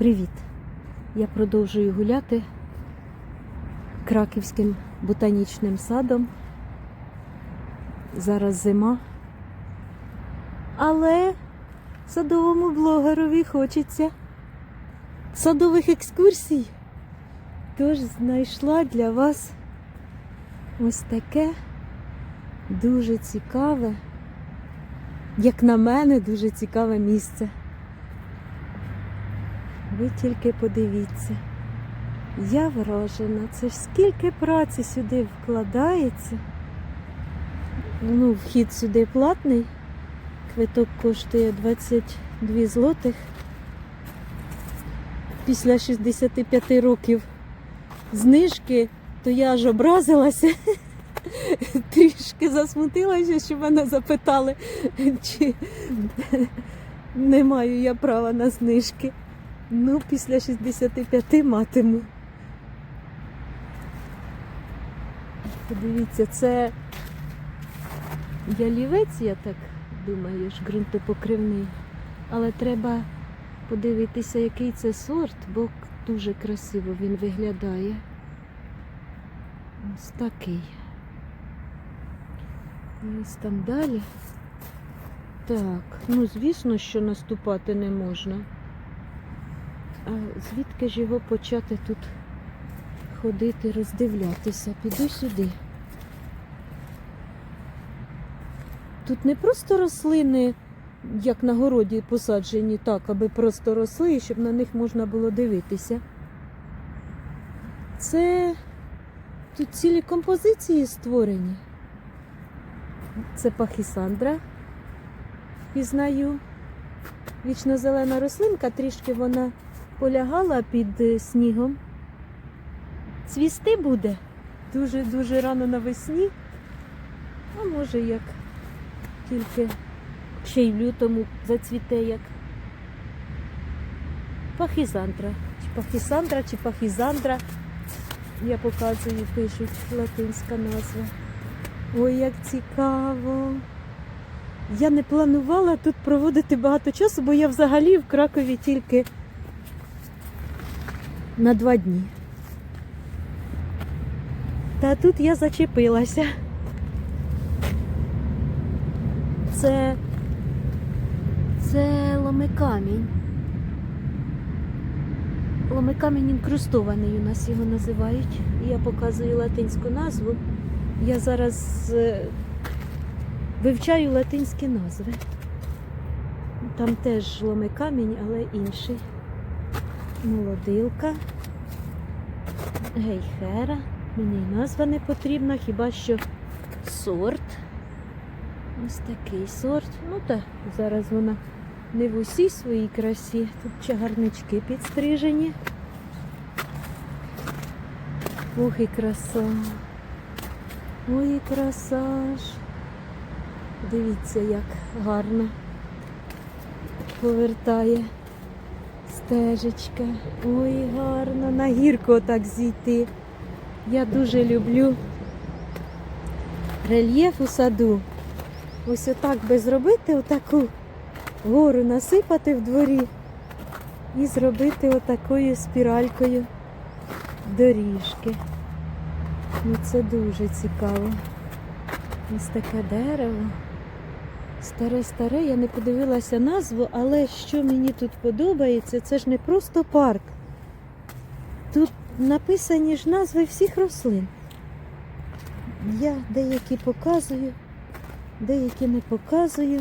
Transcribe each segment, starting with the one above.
Привіт! Я продовжую гуляти краківським ботанічним садом. Зараз зима. Але садовому блогерові хочеться садових екскурсій. Тож знайшла для вас ось таке дуже цікаве, як на мене, дуже цікаве місце. Ви тільки подивіться. Я вражена. Це ж скільки праці сюди вкладається. Ну, вхід сюди платний. Квиток коштує 22 злотих. Після 65 років знижки, то я аж образилася. Трішки засмутилася, що мене запитали, чи не маю я права на знижки. Ну, після 65 матиму. Подивіться, це ялівець, я так думаю, ж ґрунтопокривний. Але треба подивитися, який це сорт, бо дуже красиво він виглядає. Ось такий. Ось там далі. Так, ну звісно, що наступати не можна. А звідки ж його почати тут ходити, роздивлятися? Піду сюди. Тут не просто рослини, як на городі посаджені, так, аби просто росли, і щоб на них можна було дивитися. Це тут цілі композиції створені. Це пахісандра, пізнаю. Вічно зелена рослинка, трішки вона полягала під е, снігом. Цвісти буде дуже-дуже рано навесні. А може як тільки ще й в лютому зацвіте як пахізандра. Чи пахісандра, чи пахізандра. Я показую, пишуть латинська назва. Ой, як цікаво. Я не планувала тут проводити багато часу, бо я взагалі в Кракові тільки на два дні. Та тут я зачепилася. Це, це ломикамінь. Ломикамінь інкрустований у нас його називають. Я показую латинську назву. Я зараз е, вивчаю латинські назви. Там теж ломикамінь, але інший. Молодилка, гейхера. Мені й назва не потрібна, хіба що сорт. Ось такий сорт. Ну так, зараз вона не в усій своїй красі. Тут чагарнички підстрижені. Ох і краса. Ой, і краса ж. Дивіться, як гарно повертає стежечка. Ой, гарно, на гірку отак зійти. Я дуже люблю рельєф у саду. Ось отак би зробити, отаку гору насипати в дворі і зробити отакою спіралькою доріжки. Ну, це дуже цікаво. Ось таке дерево. Старе-старе, я не подивилася назву, але що мені тут подобається, це ж не просто парк. Тут написані ж назви всіх рослин. Я деякі показую, деякі не показую,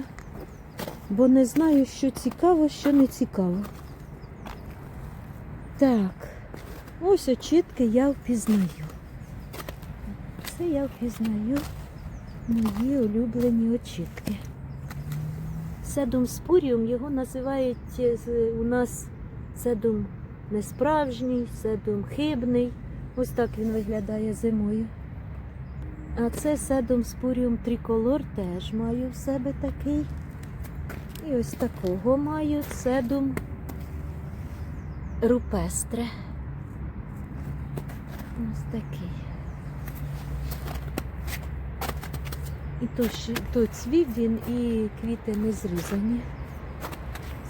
бо не знаю, що цікаво, що не цікаво. Так, ось очітки я впізнаю. Це я впізнаю мої улюблені очітки. Седум спуріум його називають е, у нас седум несправжній, седум хибний. Ось так він виглядає зимою. А це седум спуріум триколор теж маю в себе такий. І ось такого маю седум рупестре. Ось такий. І то, що, то цвів він і квіти не зрізані.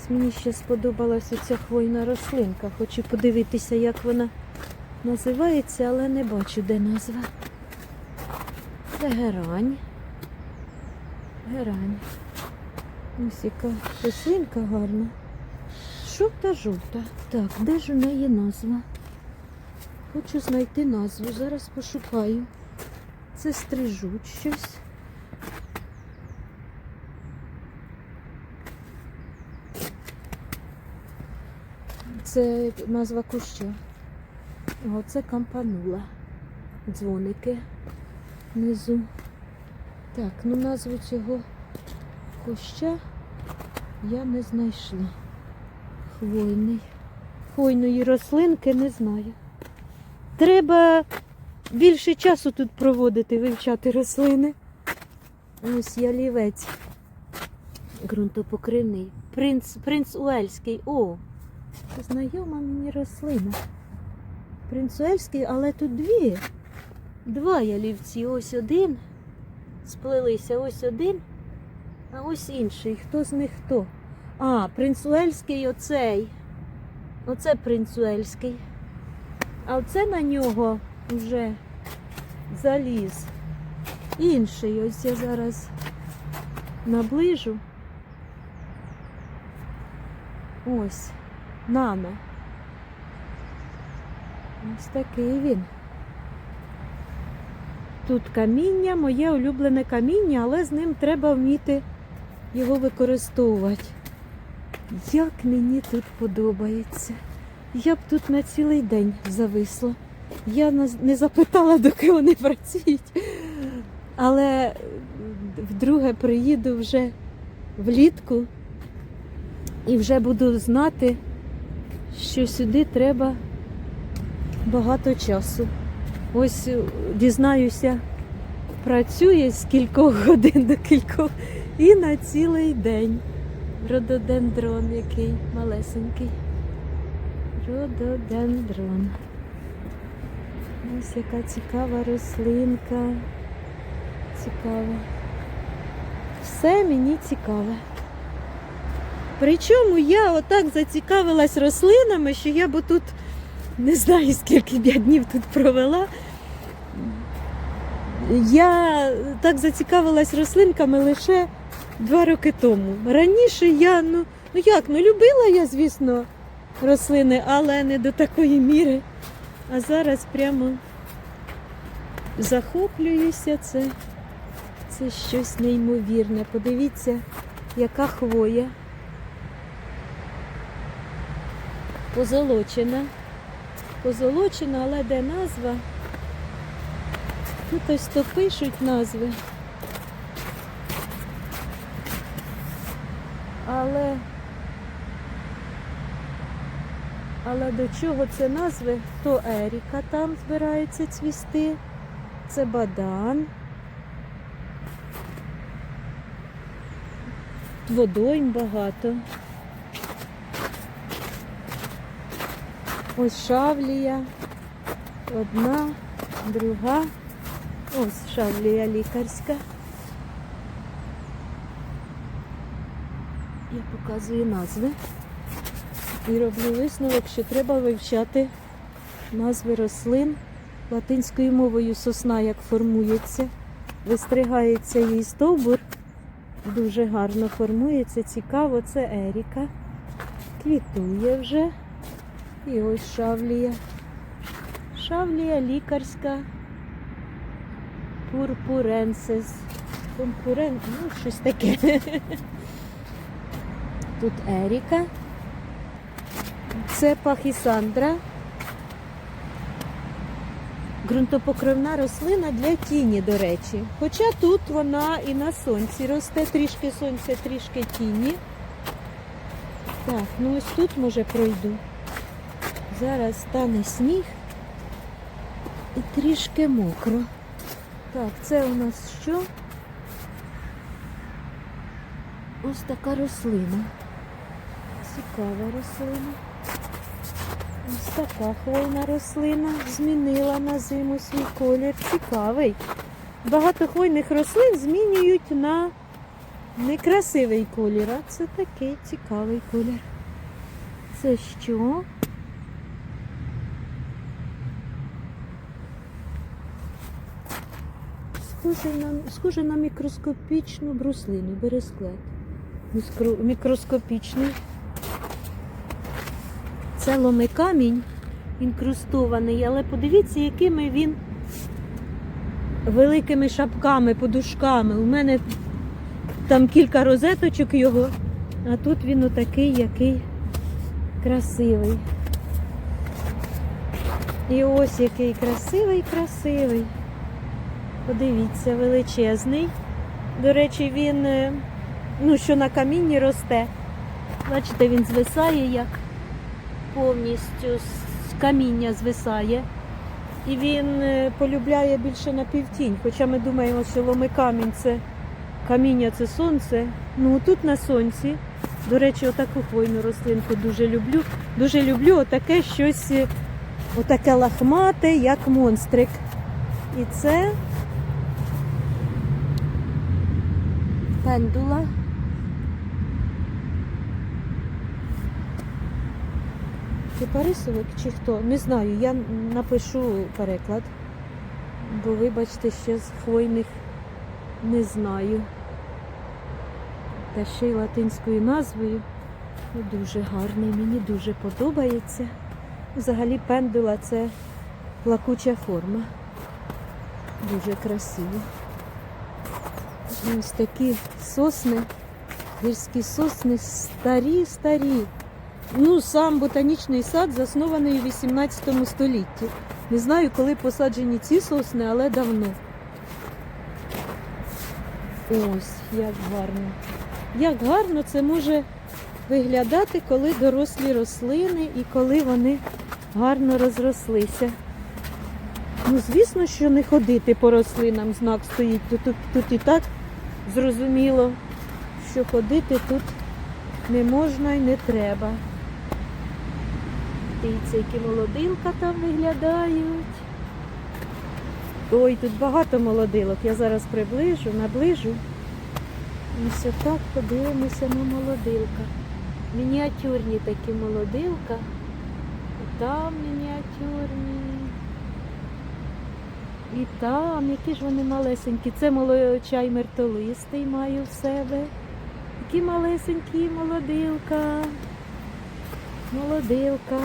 Мені ще сподобалася ця хвойна рослинка. Хочу подивитися, як вона називається, але не бачу, де назва. Це герань. Герань. Ось яка рослинка гарна. Жовта-жовта. Так, де ж у неї назва? Хочу знайти назву. Зараз пошукаю. Це стрижуть щось. Це назва куща. О, це кампанула. Дзвоники внизу. Так, ну назву цього куща я не знайшла. Хвойний. Хвойної рослинки не знаю. Треба більше часу тут проводити, вивчати рослини. Ось ялівець. Ґрунтопокривний. Принц, принц Уельський. О, знайома мені рослина. Принц Уельський, але тут дві. Два ялівці. Ось один. Сплелися, ось один, а ось інший. Хто з них хто? А, принц Уельський оцей. Оце принц Уельський. А оце на нього вже заліз. Інший. Ось я зараз наближу. Ось. Нано. Ось такий він. Тут каміння, моє улюблене каміння, але з ним треба вміти його використовувати. Як мені тут подобається. Я б тут на цілий день зависла. Я не запитала, доки вони працюють. Але вдруге приїду вже влітку і вже буду знати, що сюди треба багато часу. Ось е, дізнаюся, працює з кількох годин до кількох і на цілий день. Рододендрон який малесенький. Рододендрон. Ось яка цікава рослинка. Цікава. Все мені цікаве. Причому я отак зацікавилась рослинами, що я б тут не знаю, скільки б я днів тут провела. Я так зацікавилась рослинками лише два роки тому. Раніше я, ну, ну як, ну любила я, звісно, рослини, але не до такої міри. А зараз прямо захоплююся. Це, це щось неймовірне. Подивіться, яка хвоя. Позолочена. Позолочена, але де назва? Тут ось то пишуть назви. Але але до чого це назви? То Еріка там збирається цвісти, це Бадан. Водойм багато. Ось шавлія. Одна, друга. Ось шавлія лікарська. Я показую назви і роблю висновок, що треба вивчати назви рослин латинською мовою сосна, як формується. Вистригається її стовбур. Дуже гарно формується, цікаво, це Еріка. Квітує вже. І ось шавлія. Шавлія лікарська. Пурпуренсис. Пурпурен, ну, щось таке. Тут Еріка. Це пахісандра. Ґрунтопокривна рослина для тіні, до речі. Хоча тут вона і на сонці росте, трішки сонця, трішки тіні. Так, ну ось тут може пройду. Зараз стане сніг і трішки мокро. Так, це у нас що? Ось така рослина. Цікава рослина. Ось така хвойна рослина. Змінила на зиму свій колір. Цікавий. Багато хвойних рослин змінюють на Некрасивий колір, а це такий цікавий колір. Це що? Схоже на, схоже на мікроскопічну бруслину, бересклет. Міскро- Мікроскопічний. Це ломикамінь інкрустований, але подивіться, якими він великими шапками, подушками. У мене там кілька розеточок його, а тут він отакий, який красивий. І ось який красивий, красивий. Подивіться, величезний. До речі, він, е, ну, що на камінні росте. Бачите, він звисає як повністю з каміння звисає. І він е, полюбляє більше на півтінь. Хоча ми думаємо, що ломи камінь це каміння це сонце. Ну тут на сонці. До речі, отаку хвойну рослинку дуже люблю. Дуже люблю отаке щось, е, отаке лахмате, як монстрик. І це пендула. Чи Парисовик, чи хто? Не знаю, я напишу переклад, бо вибачте, ще з хвойних не знаю. Та ще й латинською назвою. Ну, Дуже гарний, мені дуже подобається. Взагалі пендула це плакуча форма. Дуже красиво. Ось такі сосни, гірські сосни старі, старі. Ну, сам ботанічний сад заснований у 18 столітті. Не знаю, коли посаджені ці сосни, але давно. Ось, як гарно. Як гарно це може виглядати, коли дорослі рослини і коли вони гарно розрослися. Ну, звісно, що не ходити по рослинам знак стоїть. Тут, тут, тут і так зрозуміло, що ходити тут не можна і не треба. Дивіться, які молодилка там виглядають. Ой, тут багато молодилок. Я зараз приближу, наближу. Ось отак подивимося на молодилка. Мініатюрні такі молодилка. Там мініатюрні. І там, які ж вони малесенькі. Це молочай мертолистий маю в себе. Які малесенькі молодилка. Молодилка.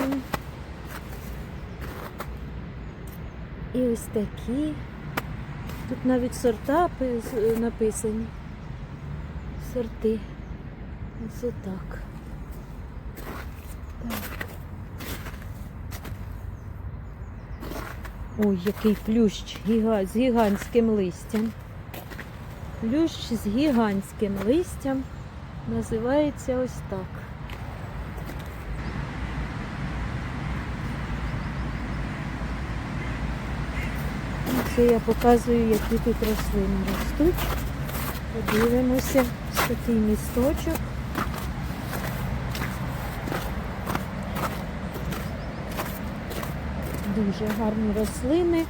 І ось такі. Тут навіть сорта написані. Сорти. Ось отак. Ой, який плющ з гігантським листям. Плющ з гігантським листям називається ось так. Це я показую, які тут рослини ростуть. Подивимося, такий місточок. Дуже гарні рослини,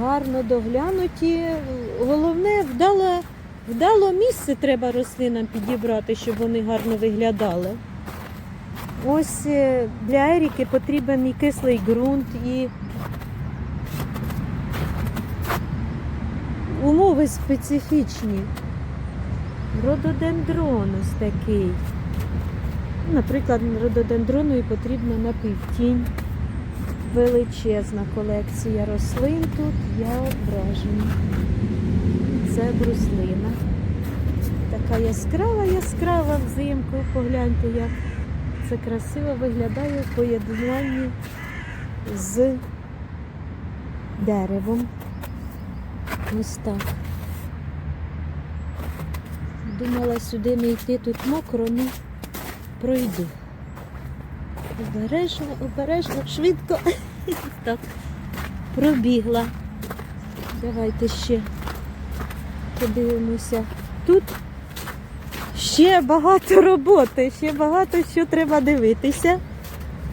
гарно доглянуті. Головне, вдало, вдало місце треба рослинам підібрати, щоб вони гарно виглядали. Ось е, для еріки потрібен і кислий ґрунт, і умови специфічні. Рододендрон ось такий. Наприклад, рододендрону і потрібна напівтінь. Величезна колекція рослин тут, я вражена. Це бруслина. Така яскрава, яскрава взимку. Погляньте, як це красиво виглядає в поєднанні з деревом. Ось так. Думала сюди не йти тут мокро, ну пройду. Обережно, обережно, швидко. Так, пробігла. Давайте ще подивимося. Тут ще багато роботи, ще багато що треба дивитися.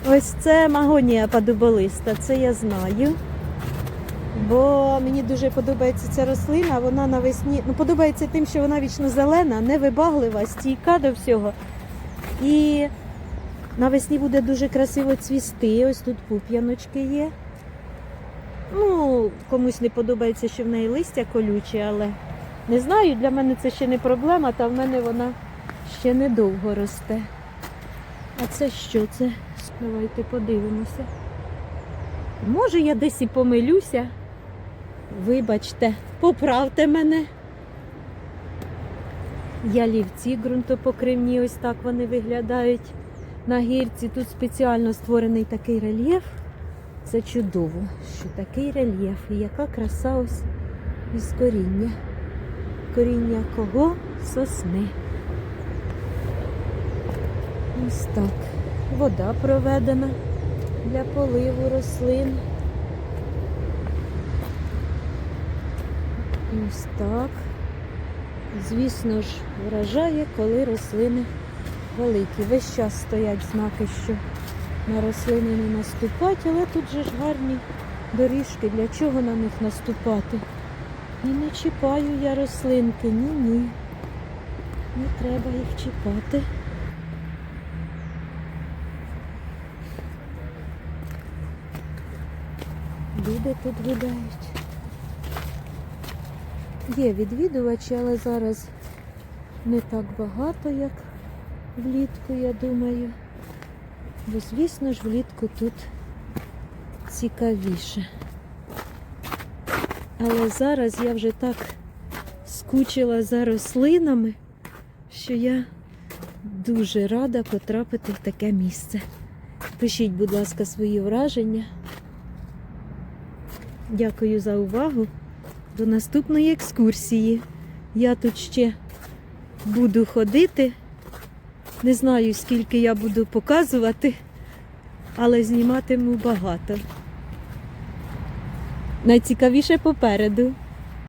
Ось це магонія падуболиста, це я знаю. Бо мені дуже подобається ця рослина, вона навесні ну, подобається тим, що вона вічно зелена, невибаглива, стійка до всього. І навесні буде дуже красиво цвісти. Ось тут пуп'яночки є. Ну, комусь не подобається, що в неї листя колюче, але не знаю, для мене це ще не проблема, та в мене вона ще недовго росте. А це що це? Давайте подивимося. Може, я десь і помилюся. Вибачте, поправте мене. Ялівці ґрунтопокривні, ось так вони виглядають на гірці. Тут спеціально створений такий рельєф. Це чудово, що такий рельєф. І яка краса ось із коріння. Коріння кого? Сосни. Ось так. Вода проведена для поливу рослин. Ось так. Звісно ж, вражає, коли рослини великі. Весь час стоять знаки, що на рослини не наступати, але тут же ж гарні доріжки. Для чого на них наступати? І не чіпаю я рослинки. Ні, ні. Не треба їх чіпати. Люди тут гуляють. Є відвідувачі, але зараз не так багато, як влітку, я думаю. Бо, звісно ж, влітку тут цікавіше. Але зараз я вже так скучила за рослинами, що я дуже рада потрапити в таке місце. Пишіть, будь ласка, свої враження. Дякую за увагу. До наступної екскурсії. Я тут ще буду ходити. Не знаю, скільки я буду показувати, але зніматиму багато. Найцікавіше попереду.